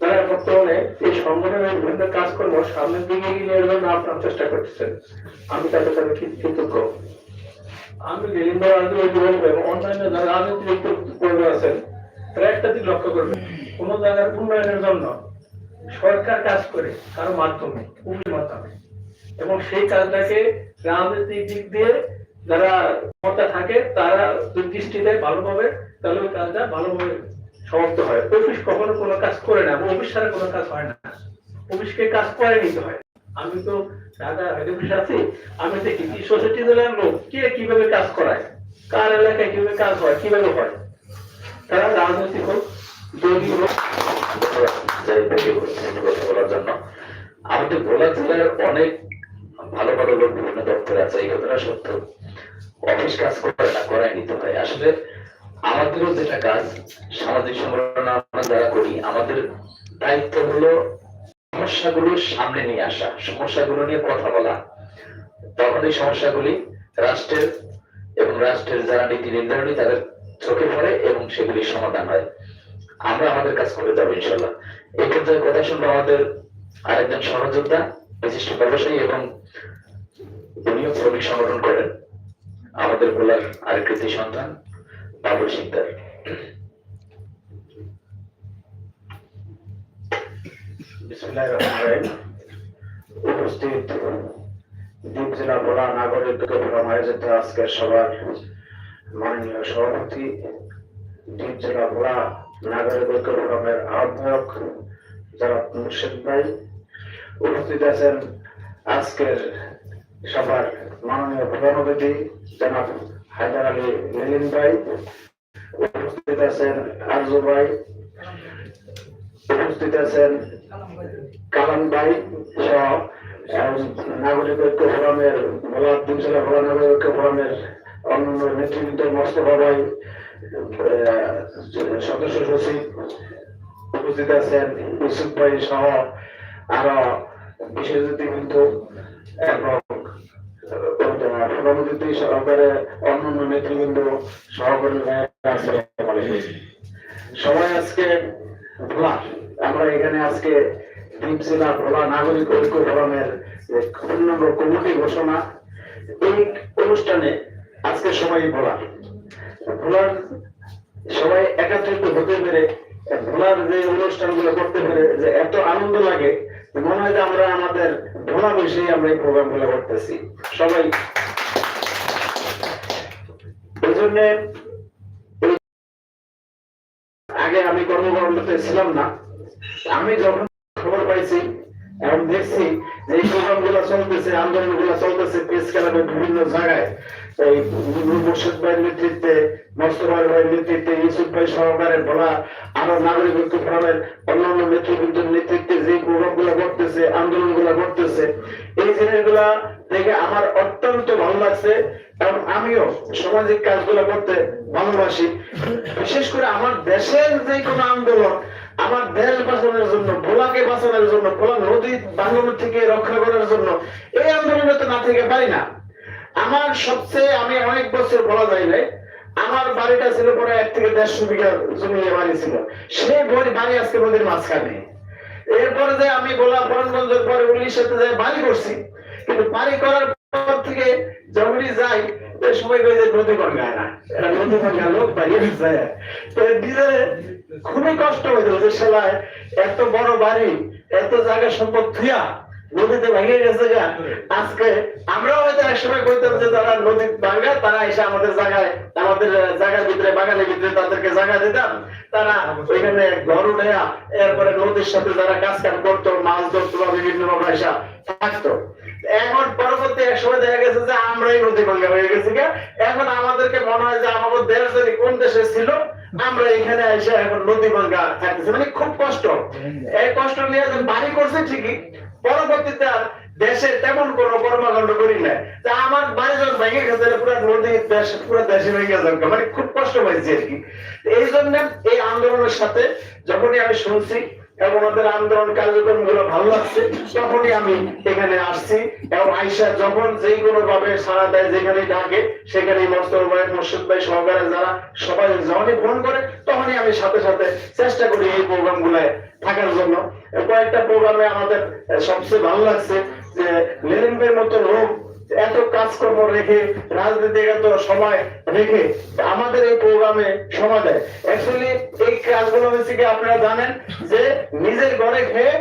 তারা বর্তমানে এই সংগঠনের বিভিন্ন কাজকর্ম সামনের দিকে এগিয়ে নিয়ে যাওয়ার আপনার চেষ্টা করতেছেন। আমি তাদের সাথে কৃতজ্ঞ। আমি রেলিং রাজু বলব এবং অন্যান্য যারা রাজনৈতিক কর্মী আছেন, তারা একটা দিক লক্ষ্য করবেন। কোন জায়গার উন্নয়নের জন্য সরকার কাজ করে কারও মাধ্যমে উন্নয়নের মাধ্যমে। এবং সেই কাজটাকে রাজনৈতিক দিক দিয়ে যারা ক্ষমতা থাকে, তারা দৃষ্টি দেয় ভালোভাবে, তাহলে ওই কাজটা ভালোভাবে সমাপ্ত হয়। অফিস কখনো কোনো কাজ করে না অফিস ছাড়া কোনো কাজ হয় না। অফিসকে কাজ করে নিতে হয়। আমি তো ঢাকা হেড অফিস আছি, আমি দেখি কি সোসাইটি জেলার লোক, কে কীভাবে কাজ করায়, কার এলাকায় কীভাবে কাজ হয়, কীভাবে হয়। তারা রাজনৈতিক হোক দলীয় হোক বলার জন্য। আমাদের ভোলা জেলার অনেক ভালো ভালো লোক, বিভিন্ন দপ্তরে আছে, এই কথাটা সত্য। অফিস কাজ করে না করাই নিতে হয়। আসলে আমাদেরও যেটা কাজ, সামাজিক সংগঠন আমরা যারা করি, আমাদের দায়িত্ব হলো সমস্যাগুলো সামনে নিয়ে আসা, সমস্যাগুলো নিয়ে কথা বলা। তখন এই সমস্যাগুলি রাষ্ট্রের এবং রাষ্ট্রের যারা নীতি নির্ধারণী, তাদের চোখে পড়ে এবং সেগুলি সমাধান হয়। আমরা আমাদের কাজ করে যাব ইনশাল্লাহ এই ক্ষেত্রে কথা শুনব আমাদের আরেকজন সহযোদ্ধা, বিশিষ্ট ব্যবসায়ী এবং উনিও শ্রমিক সংগঠন করেন। আমাদের বলার আরেক কৃতি সন্তান। উপস্থিত ভোলা সভার মাননীয় সভাপতি জেলা যারা উপস্থিত আছেন আজকের সভার মাননীয় প্রধান অতিথি, জনাব হায়দার আলী লিলিন ভাই, উপস্থিত আছেন আরজু ভাই, উপস্থিত আছেন কালাম ভাই সহ নাগরিক ঐক্য ফোরামের ভোলা দিনশালা ভোলা নাগরিক ঐক্য ফোরামের অন্যান্য নেতৃবৃন্দ মোস্তফা ভাই সদস্য সচিব উপস্থিত আছেন, ইউসুফ ভাই সহ আরও বিশেষ অতিথিবৃন্দ এবং নাগরিক ঐক্য ফোরামের কমিটি ঘোষণা, এই অনুষ্ঠানে আজকে সবাই ভোলা। ভোলার সবাই একত্রিত হতে পেরে, ভোলার যে অনুষ্ঠানগুলো করতে পেরে যে এত আনন্দ লাগে, মনে হয় যে আমরা আমাদের ভোলা বসেই আমরা এই প্রোগ্রামগুলো করতেছি। সবাই এই জন্যে আগে আমি কর্মকর্মতে ছিলাম না। আমি যখন খবর পাইছি এবং দেখছি যে প্রোগ্রামগুলো চলতেছে আন্দোলনগুলো চলতেছে বিভিন্ন জায়গায়। এই মুর্শিদ ভাইয়ের নেতৃত্বে, মোস্তফা ভাইয়ের নেতৃত্বে, ইউসুফ ভাই আরও নাগরিক ঐক্য ফোরামের অন্যান্য নেতৃবৃন্দের নেতৃত্বে যে গুলো করতেছে আন্দোলনগুলো করতেছে এই জিনিসগুলা দেখে আমার অত্যন্ত ভালো লাগছে এবং আমিও সামাজিক কাজগুলো করতে ভালোবাসি। বিশেষ করে আমার দেশের যে কোনো আন্দোলন আমার দেশ বাঁচানোর জন্য ভোলাকে বাঁচানোর জন্য ভোলা নদী বাংলাদেশ থেকে রক্ষা করার জন্য, এই আন্দোলনে তো না থেকে পারি না। আমার সবচেয়ে, আমি অনেক বছর বলা যায় নাই, আমার বাড়িটা ছিল পরে এক থেকে দেড়শো বিঘা জমি বাড়ি ছিল। সেই বাড়ি বাড়ি আজকে নদীর মাঝখানে। এরপরে যে আমি গোলা বরণগঞ্জের পরে উড়িষ্যাতে যাই বাড়ি করছি, কিন্তু বাড়ি করার পর থেকে যখনই যাই ওই সময় কই যে নদী ভাঙ্গা না। এটা নদী ভাঙ্গা লোক বাড়িয়ে যায় খুবই কষ্ট হইতো যে সেলায় এত বড় বাড়ি, এত জায়গা সম্পদ থুয়া নদীতে ভেঙে গেছে গা। আজকে আমরাও হয়তো একসময় কইতাম যে তারা নদী ভাঙ্গা তারা এসে আমাদের জায়গায়, আমাদের জায়গার ভিতরে, বাগানের ভিতরে তাদেরকে জায়গা দিতাম। তারা ওইখানে ঘর উঠে এরপরে নদীর সাথে যারা কাজ কাম করতো, মাছ ধরতো বা বিভিন্ন ভাবে আমরাই নদী ভাঙ্গা হয়ে গেছে এখন আমাদেরকে মনে হয় যে আমাদের দেশ যদি কোন দেশে ছিল, আমরা এখানে এসে এখন নদী ভাঙ্গা থাকতেছি। মানে খুব কষ্ট। এই কষ্ট নিয়ে বাড়ি করছে ঠিকই, পরবর্তীতে আর দেশে তেমন কোনো কর্মকাণ্ড করি না তা আমার বাড়ি যখন ভেঙে গেছে পুরো নদী দেশ পুরো দেশে ভেঙে গেছে মানে খুব কষ্ট পাইছি আর কি। এই জন্য এই আন্দোলনের সাথে যখনই আমি শুনছি এবং ওদের আন্দোলন কার্যক্রমগুলো ভালো লাগছে, তখনই আমি এখানে আসছি। এবং আইসা যখন যেই কোনো ভাবে সারা দেয় যেখানে ডাকে সেখানে মোস্তফা ভাই, মুর্শিদ ভাই সহকারে যারা সবাই যখনই ফোন করে, তখনই আমি সাথে সাথে চেষ্টা করি এই প্রোগ্রাম থাকার জন্য। কয়েকটা প্রোগ্রামে আমাদের সবচেয়ে ভালো লাগছে যে লেনিনদের মতো লোক এত কাজকর্ম রেখে রাজনীতি এত সময় রেখে আমাদের এই প্রোগ্রামে সময় দেয়। অ্যাকচুয়ালি এই কাজগুলো হচ্ছে কি আপনারা জানেন যে নিজের ঘরে খেয়ে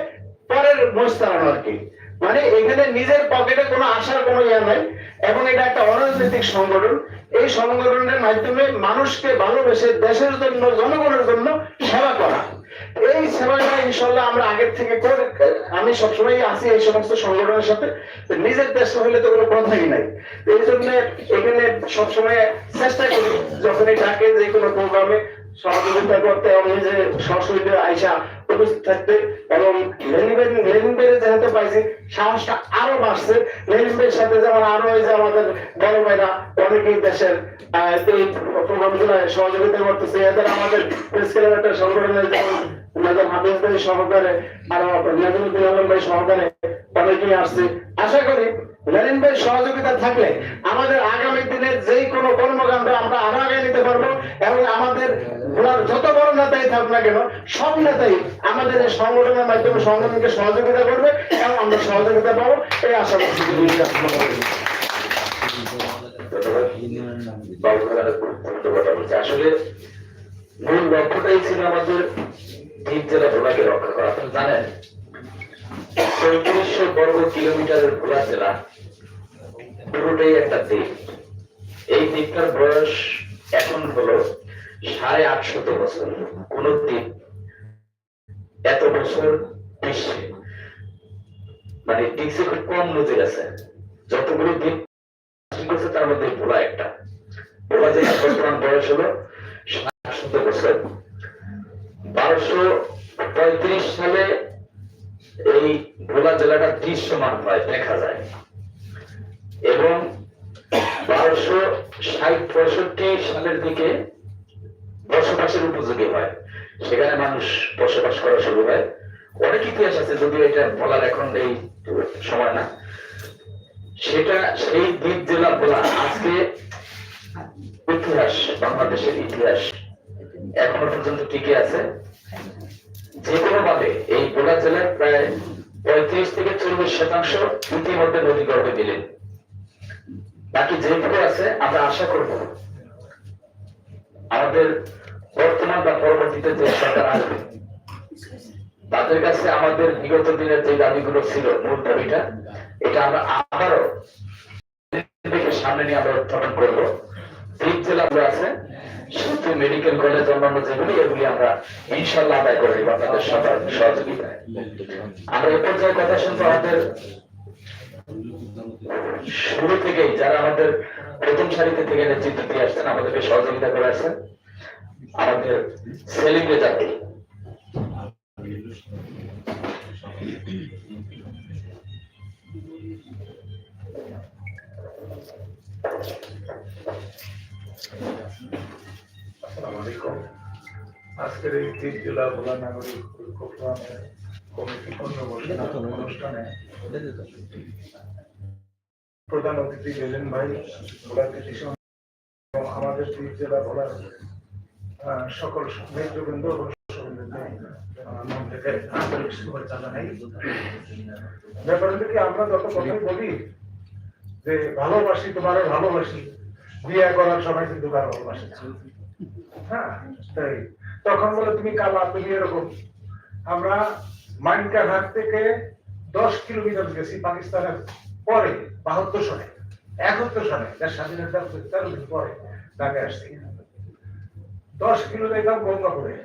পরের তাড়ানো আর কি। মানে এখানে নিজের পকেটে কোনো আশার কোনো ইয়ে নাই। এবং এটা একটা অরাজনৈতিক সংগঠন। এই সংগঠনের মাধ্যমে মানুষকে ভালোবেসে দেশের জন্য, জনগণের জন্য সেবা করা। এই সেবাটা ইনশাল্লাহ আমরা আগের থেকে করে আমি সবসময় আছি এই সমস্ত সংগঠনের সাথে। নিজের দেশ হলে তো কোনো কথাই নাই। এই জন্য এখানে সবসময় চেষ্টা করি, যখনই ডাকে যে কোনো প্রোগ্রামে সহযোগিতা করতে এবং যে সরাসরি আইসা উপস্থিত থাকতে এবং লেনিবের লেনিবের জানতে পাইছি, সাহসটা আরও বাড়ছে। লেনিবের সাথে যেমন আরও এই যে আমাদের বড় ভাইরা অনেকেই দেশের এই সহযোগিতা করতেছে। এদের আমাদের প্রেস একটা সংগঠনের যেমন ম্যাডাম হাফিজ ভাই সহকারে আর নাজমুদ্দিন আলম ভাই সহকারে অনেকেই আসছে। আশা করি লেনিন ভাই সহযোগিতা থাকলে আমাদের আগামী দিনে যেই কোনো কর্মকাণ্ড আমরা আরও আগে নিতে পারব এবং আমাদের যত বড় নেতাই থাকুক না কেন, সব নেতাই আমাদের এই সংগঠনের মাধ্যমে সংগঠনকে সহযোগিতা করবে এবং আমরা সহযোগিতা পাবো, এই আশা করছি। আসলে মূল লক্ষ্যটাই ছিল আমাদের দ্বীপ জেলা রক্ষা করা আপনি জানেন চৌত্রিশশো বর্গ কিলোমিটারের ভোলা জেলা পুরোটাই একটা দ্বীপ। এই দ্বীপটার বয়স এখন হলো সাড়ে আটশত বছর। কোন দ্বীপ এত বছর বিশ্বে মানে টিকসে খুব কম নজির আছে। যতগুলো দ্বীপ ঠিক আছে তার মধ্যে ভোলা একটা। ভোলা বর্তমান বয়স হলো সাতশত বছর। বারোশো পঁয়ত্রিশ সালে এই ভোলা জেলাটা দৃশ্যমান হয়, দেখা যায়। এবং বারোশো ষাট পঁয়ষট্টি সালের দিকে বসবাসের উপযোগী হয়। সেখানে মানুষ বসবাস করা শুরু হয়। অনেক ইতিহাস আছে, যদিও এটা বলার এখন এই সময় না। সেটা সেই দ্বীপ জেলা বলা আজকে ইতিহাস, বাংলাদেশের ইতিহাস। এখনও পর্যন্ত টিকে আছে। যে কোনো ভাবে এই বোলা জেলার প্রায় পঁয়ত্রিশ থেকে চল্লিশ শতাংশ ইতিমধ্যে নদী গর্ভে দিলেন বাকি যেটুকু আছে, আমরা আশা করব আমাদের বর্তমান বা পরবর্তীতে যে সরকার আসবে, তাদের কাছে আমাদের বিগত দিনের যে দাবিগুলো ছিল, মূল দাবিটা, এটা আমরা আবারও সামনে নিয়ে আমরা উত্থাপন করব। দ্বীপ জেলাগুলো আছে শুধু মেডিকেল কলেজ অন্যান্য যেগুলি, এগুলি আমরা ইনশাল্লাহ আদায় করে দিব আপনাদের সবার সহযোগিতায়। আমরা এ পর্যায়ে কথা শুনব আমাদের শুরু থেকেই, যারা আমাদের প্রথম সারিতে থেকে নেতৃত্ব দিয়ে আসছেন, আমাদেরকে সহযোগিতা করে আসছেন। আমাদের সেলিম রেজাকে আজকের এই জেলা ভোলা নাগরিক কমিটি অনুষ্ঠানে প্রধান অতিথি গেলেন ভাই, ভোলা আমাদের জেলা সকল নেতৃবৃন্দ আমরা যে ভালোবাসি তোমার ভালোবাসি, বিয়ে করার সময় কিন্তু ভালোবাসি। হ্যাঁ তখন বলে, তুমি কালা তুমি এরকম। আমরা মাইনকা ঘাট থেকে দশ কিলোমিটার গেছি পাকিস্তানের পরে, বাহাত্তর সনে, একাত্তর সনে যার স্বাধীনতা তেরো পরে ঢাকায় আসছি। দশ কিলো দেখলাম গঙ্গাপুরে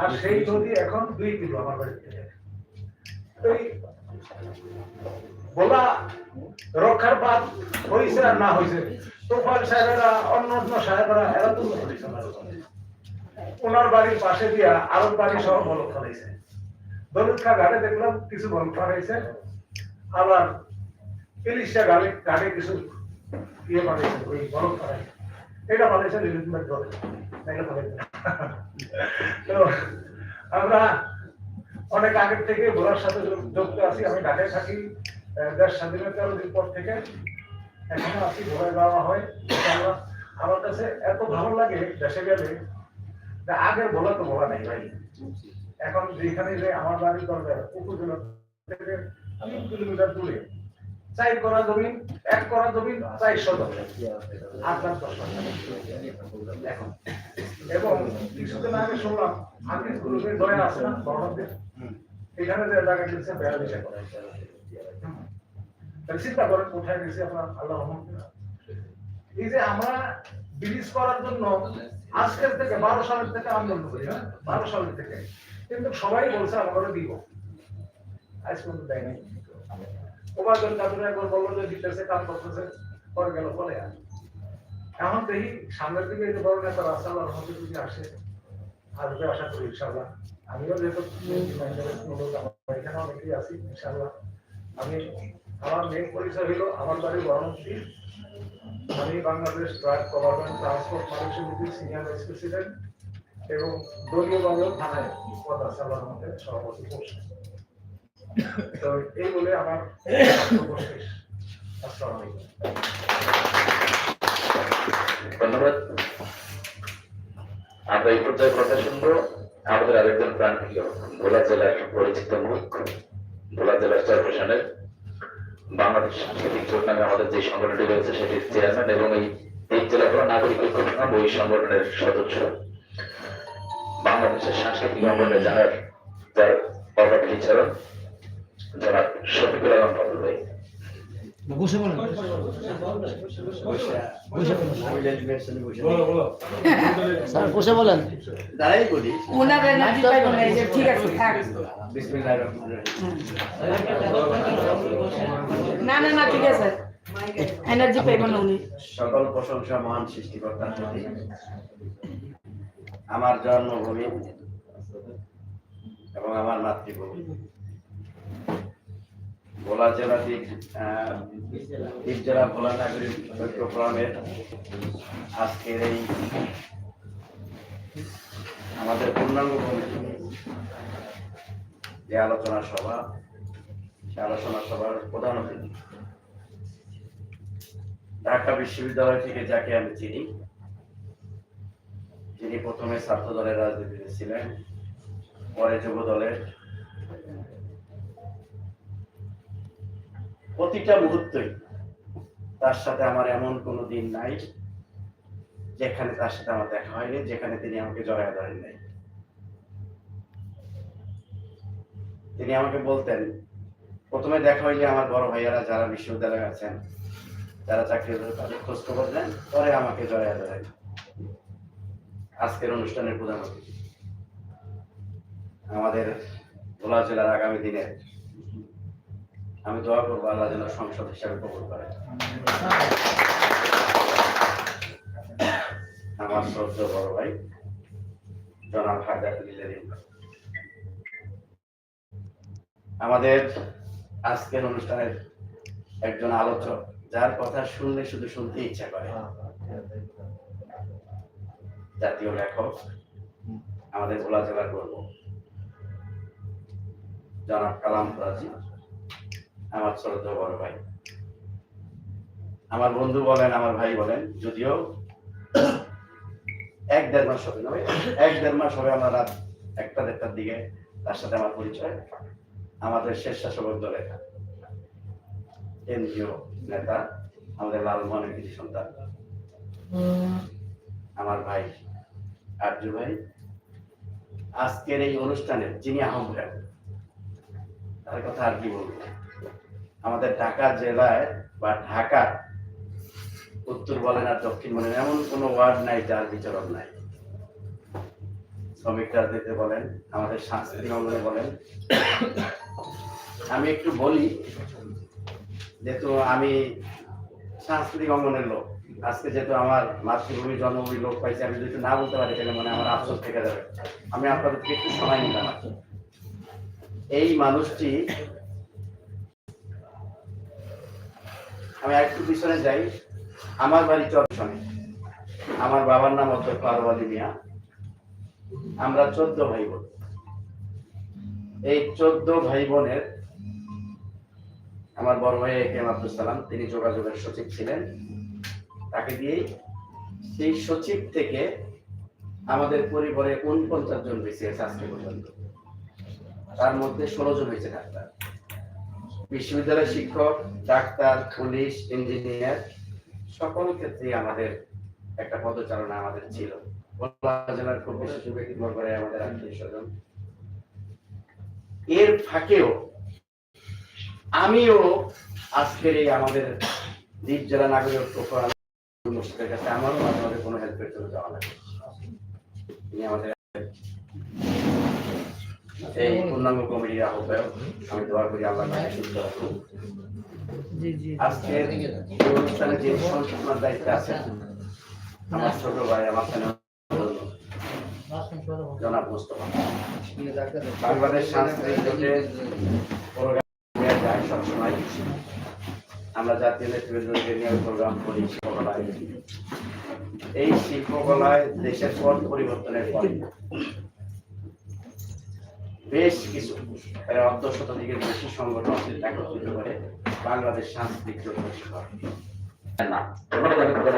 আর সেই নদী এখন দুই কিলো আমার বাড়ি থেকে। এই বলা রক্ষার বাদ হয়েছে আর না হয়েছে তোফাল সাহেবেরা অন্য অন্য সাহেবেরা এরা ওনার বাড়ির পাশে দিয়া আরও বাড়ি সহ বলক ফলাইছে। দলিত খা ঘাটে দেখলাম কিছু বলক ফলাইছে। আবার ইলিশা গালে গালে কিছু ইয়ে বানিয়েছে ওই করাই এটা তো আমরা অনেক আগের থেকে ভোলার সাথে যুক্ত আছি। আমি ঢাকায় থাকি। দেশ স্বাধীনতার পর থেকে এখনও আছি ভোলায় যাওয়া হয়। আমার কাছে এত ভালো লাগে দেশে গেলে, যে আগের ভোলা তো ভোলা নাই ভাই। এখন যেখানে যে আমার বাড়ি দরকার উপজেলা থেকে তিন কিলোমিটার দূরে। চাই করা জমিন, এক করা জমিন চাই শতক লাখ দশ এখন। এবং কিছুদিন আগে শুনলাম আগে গ্রুপের দয়া আছে না এখানে যে বেয়াল্লিশ একর হুম। চিন্তা করেন কোথায় গেছি আল্লাহ এই যে আমরা করার জন্য আজকের থেকে বারো সালের থেকে আন্দোলন করি হ্যাঁ বারো সালের থেকে কিন্তু সবাই বলছে দিব আজ পর্যন্ত দেয় নাই একবার বলল যে দিতেছে কাজ করতেছে পরে গেল এখন দেখি সামনের দিকে যে বড় নেতা যদি আসে আসবে আশা করি ইনশাআল্লাহ আমিও যেহেতু এখানে অনেকেই আছি ইনশাআল্লাহ আমি আমার মেন পরিচয় হলো আমার বাড়ি বারাণসী আমি বাংলাদেশ ট্রাক গভর্নমেন্ট ট্রান্সপোর্ট মানুষ সিনিয়র ভাইস প্রেসিডেন্ট এবং দলীয়ভাবেও থানায় পদ আছে আল্লাহর মধ্যে সভাপতি তো এই বলে আমার শেষ আসসালামু আলাইকুম। ধন্যবাদ। আমরা এই পর্যায়ে কথা শুনব। আমাদের আরেকজন প্রাণ ভোলা জেলার পরিচিত মুখ। ভোলা জেলার চেয়ারপারসনের বাংলাদেশ সাংস্কৃতিক জোট নামে আমাদের যে সংগঠনটি রয়েছে সেটির চেয়ারম্যান এবং এই এই জেলা হল নাগরিক ঐক্য ফোরাম ওই সংগঠনের সদস্য। বাংলাদেশের সাংস্কৃতিক অঙ্গনে যার তার অভাব বিচারক যারা শফিকুল আলম ভাই। বসে বলেন। স্যার বসে বলেন। দাঁড়াই বলি ওনার এনার্জি পাইব না এই যে ঠিক আছে থাক। বিসমিল্লাহির রহমানির রহিম। না না না ঠিক আছে। এনার্জি পাইব না উনি। সকল প্রশংসা মহান সৃষ্টিকর্তার প্রতি। আমার জন্মভূমি এবং আমার মাতৃভূমি। ভোলা জেলা দ্বীপ জেলা ভোলা নাগরিক ঐক্য ফোরামের আজকের এই আমাদের পূর্ণাঙ্গ কমিটি, যে আলোচনা সভা, সে আলোচনা সভার প্রধান অতিথি। ঢাকা বিশ্ববিদ্যালয় থেকে যাকে আমি চিনি তিনি প্রথমে ছাত্র দলের রাজনীতিতে ছিলেন, পরে যুব দলের প্রতিটা মুহূর্তই তার সাথে আমার এমন কোনো দিন নাই যেখানে তার সাথে আমার দেখা হয়নি, যেখানে তিনি আমাকে জড়ায় ধরেন নাই। তিনি আমাকে বলতেন, প্রথমে দেখা হইলে আমার বড় ভাইয়ারা যারা বিশ্ববিদ্যালয়ে আছেন, যারা চাকরি করে তাদের খোঁজ খবর নেন, পরে আমাকে জড়ায় ধরেন। আজকের অনুষ্ঠানের প্রধান অতিথি। আমাদের ভোলা জেলার আগামী দিনে আমি দোয়া করব আল্লাহ যেন সংসদ হিসাবে কবুল করে। আমার শ্রদ্ধ বড় ভাই, জনাব লিলেরিন আমাদের আজকের অনুষ্ঠানের একজন আলোচক, যার কথা শুনলে শুধু শুনতে ইচ্ছা করে। জাতীয় লেখক, আমাদের ভোলা জেলার গর্ব। জনাব কালাম ফরাজি আমার শ্রদ্ধ বড় ভাই। আমার বন্ধু বলেন, আমার ভাই বলেন, যদিও এক দেড় মাস হবে নয় এক দেড় মাস হবে আমার রাত একটা দেড়টার দিকে, তার সাথে আমার পরিচয়। আমাদের স্বেচ্ছাসেবক দলের কেন্দ্রীয় নেতা, আমাদের লালমোহনের কিছু সন্তান। আমার ভাই আর্য ভাই, আজকের এই অনুষ্ঠানে যিনি আহ্বায়ক, তার কথা আর কি বলব? আমাদের ঢাকা জেলায় বা ঢাকা, উত্তর বলেন আর দক্ষিণ বলেন, এমন কোনো ওয়ার্ড নাই যার বিচরণ নাই। শ্রমিক রাজনীতিতে বলেন, আমাদের সাংস্কৃতিক অঙ্গনে বলেন। আমি একটু বলি, যেহেতু আমি সাংস্কৃতিক অঙ্গনের লোক, আজকে যেহেতু আমার মাতৃভূমি, জন্মভূমি লোক পাইছি, আমি যদি না বলতে পারি, তাহলে মানে আমার আফসোস থেকে যাবে। আমি আপনাদেরকে একটু সময় নিলাম এই মানুষটি আমি একটু পিছনে যাই। আমার বাড়ি চরছনে আমার বাবার নাম অধ্যক্ষ আরওয়ালি মিয়া। আমরা চোদ্দ ভাই বোন এই চোদ্দ ভাই বোনের আমার বড় ভাই এম আব্দুল সালাম, তিনি যোগাযোগের সচিব ছিলেন। তাকে দিয়েই সেই সচিব থেকে আমাদের পরিবারে উনপঞ্চাশ জন বিসিএস আজকে পর্যন্ত। তার মধ্যে ষোলো জন হয়েছে ডাক্তার। বিশ্ববিদ্যালয়ের শিক্ষক, ডাক্তার, পুলিশ, ইঞ্জিনিয়ার, সকল ক্ষেত্রে আমাদের একটা পদচারণা আমাদের ছিল। জেলার খুব আমাদের আত্মীয় স্বজন? এর ফাঁকেও আমিও আজকের এই আমাদের দ্বীপ জেলা নাগরিক মুর্শিদের কাছে আমারও মাঝে মাঝে কোনো হেল্পের জন্য যাওয়া লাগে। আমাদের এই পূর্ণাঙ্গ কমিটির আহ্বায়ক আমি দোয়া করি আল্লাহ তাকে সুস্থ রাখুন আজকের অনুষ্ঠানে যে সংস্থার দায়িত্বে আছেন আমার ছোট ভাই আমার জনাব মোস্তফা। বাংলাদেশ সাংস্কৃতিক নিয়ে যায় সবসময়। আমরা জাতীয় নেতৃবৃন্দকে নিয়ে প্রোগ্রাম করি শিল্পকলায়। এই শিল্পকলায় দেশের পথ পরিবর্তনের পরে বেশ কিছু, প্রায় অর্ধ শতাধিকের বেশি সংগঠন একত্রিত করে বাংলাদেশ সাংস্কৃতিক আমি কথা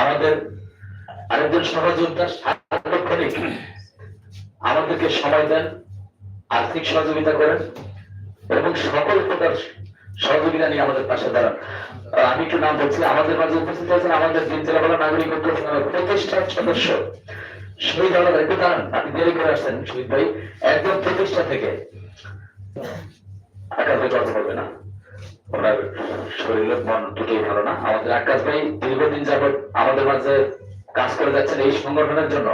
আমাদের আমাদেরকে সময় দেন, আর্থিক সহযোগিতা করেন এবং সকল প্রকার সহযোগিতা নিয়ে আমাদের পাশে দাঁড়ান। আমি একটু নাম বলছি, আমাদের মাঝে উপস্থিত আছেন আমাদের তিন জেলাবেলা নাগরিক ঐক্য প্রতিষ্ঠার সদস্য শহীদ আপনি দেরি করে আসছেন, শহীদ ভাই। একদম প্রতিষ্ঠা থেকে কথা না। ওনার মন দুটোই ভালো না। আমাদের আকাশ ভাই দীর্ঘদিন যাবৎ আমাদের মাঝে কাজ করে যাচ্ছেন এই সংগঠনের জন্য।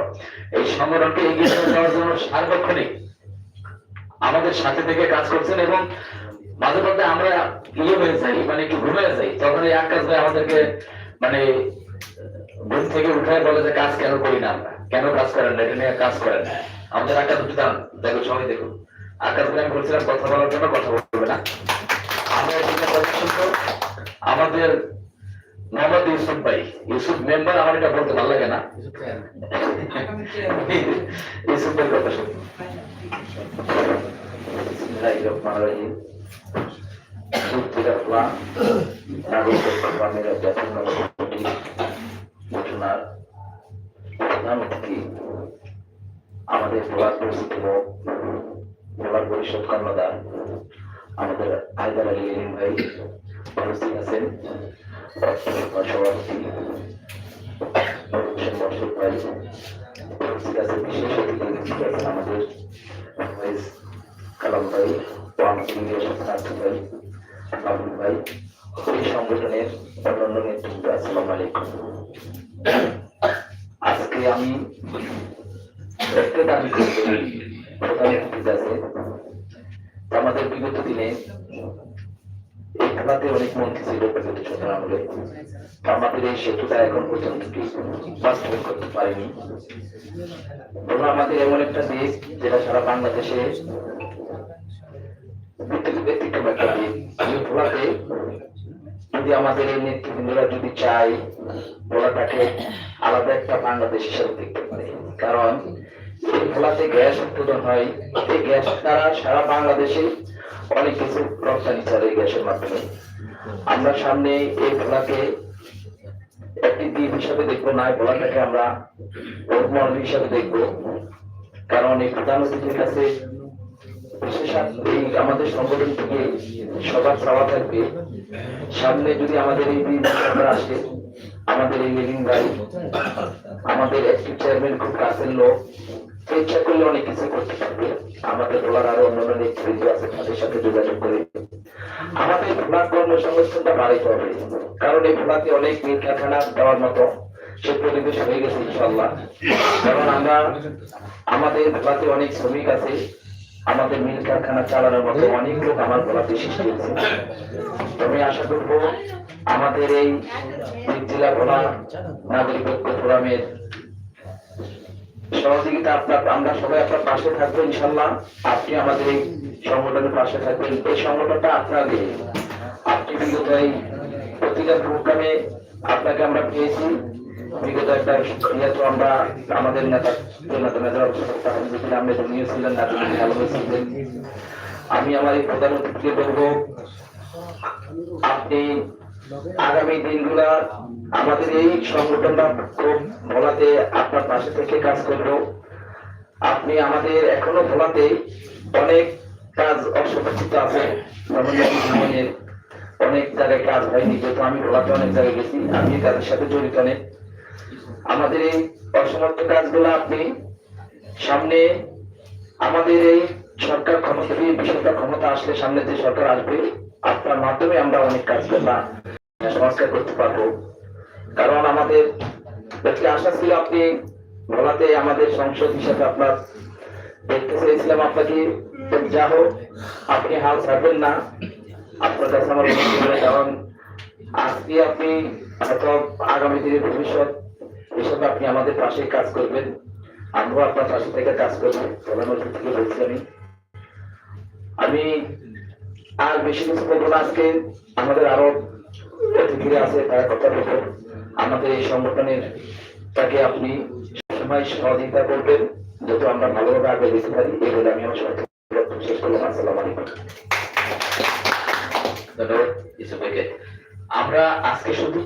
এই সংগঠনকে এগিয়ে নিয়ে যাওয়ার জন্য সার্বক্ষণিক আমাদের সাথে থেকে কাজ করছেন এবং মাঝে মধ্যে আমরা ইয়ে হয়ে যাই মানে একটু ঘুমে যাই। তখন এই আকাশ ভাই আমাদেরকে মানে ঘুম থেকে উঠে বলে যে কাজ কেন করি না আমরা? কেন কাজ করেন না? এটা নিয়ে কাজ করেন না। আমাদের আকাশ দুটো দান। দেখো সবাই দেখুন আকাশ ভাই আমি বলছিলাম কথা বলার জন্য কথা বলবে না। আমরা এখানে আমাদের মোহাম্মদ ইউসুফ ভাই। ইউসুফ মেম্বার আমার এটা বলতে ভালো লাগে না। ইউসুফ ভাই। কথা শুনব। বিসমিল্লাহিররহমানিররহিম। সুপ্রিয়াপ্লা, নাগরিক কল্যাণের জাতীয় কমিটি ঘোষণার প্রধান অতিথি আমাদের প্রভাব পরিস্থিতি প্রভাব পরিষদ কর্ণদার আমাদের হায়দার আলী এলিম ভাই উপস্থিত আছেন। সভাপতি হোসেন মর্শদ ভাই উপস্থিত আছেন। বিশেষ অতিথি উপস্থিত আছেন আমাদের ভাইস কালাম ভাই, ওয়ান সিনিয়র সাথী ভাই, বাবুল ভাই এই সংগঠনের অন্যান্য নেতৃত্ব আসসালামু আলাইকুম আজকে আমি একটা দাবি করতে প্রধান অতিথি আছে আমাদের বিগত দিনে এই অনেক মন্ত্রী ছিল সতেরো আমলে আমাদের এই সেতুটা এখন পর্যন্ত বাস্তবায়ন করতে পারেনি তোমরা আমাদের এমন একটা দেশ যেটা সারা বাংলাদেশে ব্যতিক্রম একটা এই ভোলাতে যদি আমাদের এই নেতৃবৃন্দরা যদি চায় ভোলাটাকে আলাদা একটা বাংলাদেশ হিসাবে দেখতে পারে। কারণ ভোলাতে গ্যাস উৎপাদন হয় এই গ্যাস দ্বারা সারা বাংলাদেশে অনেক কিছু রপ্তানি চলে গ্যাসের মাধ্যমে। আমরা সামনে এই ভোলাকে একটি দ্বীপ হিসাবে দেখব না ভোলাটাকে আমরা মডেল হিসাবে দেখব। কারণ এই প্রধান অতিথির কাছে আমাদের সংগঠন থেকে সবার চাওয়া থাকবে। সামনে যদি আমাদের এই দিন আসে, আমাদের এই লিভিং ভাই আমাদের একটি চেয়ারম্যান খুব কাছের লোক ইচ্ছা করলে অনেক কিছু করতে পারবে। আমাদের ভোলার আরও অন্যান্য নেতৃত্ব আছে, তাদের সাথে যোগাযোগ করে। আমাদের ভোলার কর্মসংস্থানটা বাড়াইতে হবে, কারণ এই ভোলাতে অনেক মিল কারখানা দেওয়ার মতো, সে পরিবেশ হয়ে গেছে ইনশাল্লাহ কারণ আমরা, আমাদের ভোলাতে অনেক শ্রমিক আছে আমাদের মিল কারখানা চালানোর মতো অনেক লোক আমার ভোলাতে সৃষ্টি হয়েছে তবে আশা করব আমাদের এই জেলা ভোলা নাগরিক ঐক্য ফোরামের সহযোগিতা আপনার, আমরা সবাই আপনার পাশে থাকব ইনশাল্লাহ। আপনি আমাদের এই সংগঠনের পাশে থাকবেন। এই সংগঠনটা আপনার দিয়ে। আপনি বিগত এই প্রতিটা প্রোগ্রামে আপনাকে আমরা পেয়েছি। বিগত একটা আমরা আমাদের নেতা নেতা নেতা আমরা উনিও ছিলেন না তিনি ভালো ছিলেন আমি আমার এই প্রধান অতিথিকে বলব, আপনি আগামী দিনগুলা আমাদের এই সংগঠনটা খুব ভোলাতে আপনার পাশে থেকে কাজ করব। আপনি আমাদের এখনও ভোলাতে অনেক কাজ অসমাচিত আছে অনেক জায়গায় কাজ হয়নি, যেহেতু আমি ভোলাতে অনেক জায়গায় গেছি, আমি তাদের সাথে জড়িত অনেক। আমাদের এই অসমাপ্ত কাজগুলো আপনি সামনে আমাদের এই সরকার ক্ষমতা দিয়ে সরকার ক্ষমতা আসলে সামনে যে সরকার আসবে, আপনার মাধ্যমে আমরা অনেক কাজ করলাম সংস্কার করতে পারব। কারণ আমাদের একটি আশা ছিল আপনি ভোলাতে আমাদের সংসদ হিসাবে আপনার দেখতে চেয়েছিলাম আপনাকে। যা হোক, আপনি হাল ছাড়বেন না। আপনার কাছে আমার কারণ আজকে আপনি হয়তো আগামী দিনের ভবিষ্যৎ হিসাবে আপনি আমাদের পাশে কাজ করবেন। আমরাও আপনার পাশে থেকে কাজ করব। প্রধান অতিথি থেকে বলছি আমি। আমি আর বেশি কিছু বলব না আজকে। আমাদের আরও অতিথিরা আছে, তারা কথা বলব আমাদের এই সংগঠনের তাকে আপনি সময় সহযোগিতা করবেন, যাতে আমরা ভালোভাবে আগে যেতে পারি, এই বলে আমি আমার সঙ্গে শেষ করলাম। আসসালাম আলাইকুম। ধন্যবাদ আমরা আজকে শুধু